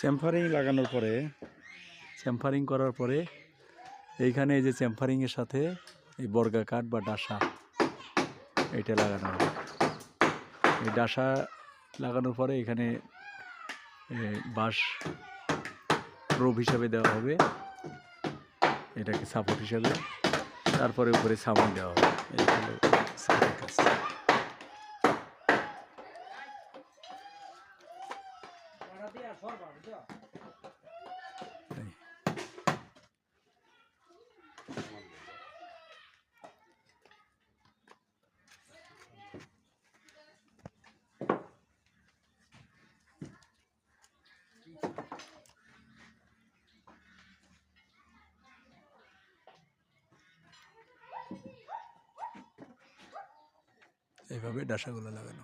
চ্যাম্পারিং লাগানোর পরে চ্যাম্পারিং করার পরে, এইখানে এই যে চ্যাম্পারিংয়ের সাথে এই বর্গা কাঠ বা ডাসা, এটা লাগানো এই ডাসা লাগানোর পরে এখানে বাঁশ রোপ হিসাবে দেওয়া হবে। এটাকে সাপোর্ট হিসাবে। তারপরে উপরে সামান দেওয়া হবে। এই এইভাবে ডাসাগুলো লাগানো।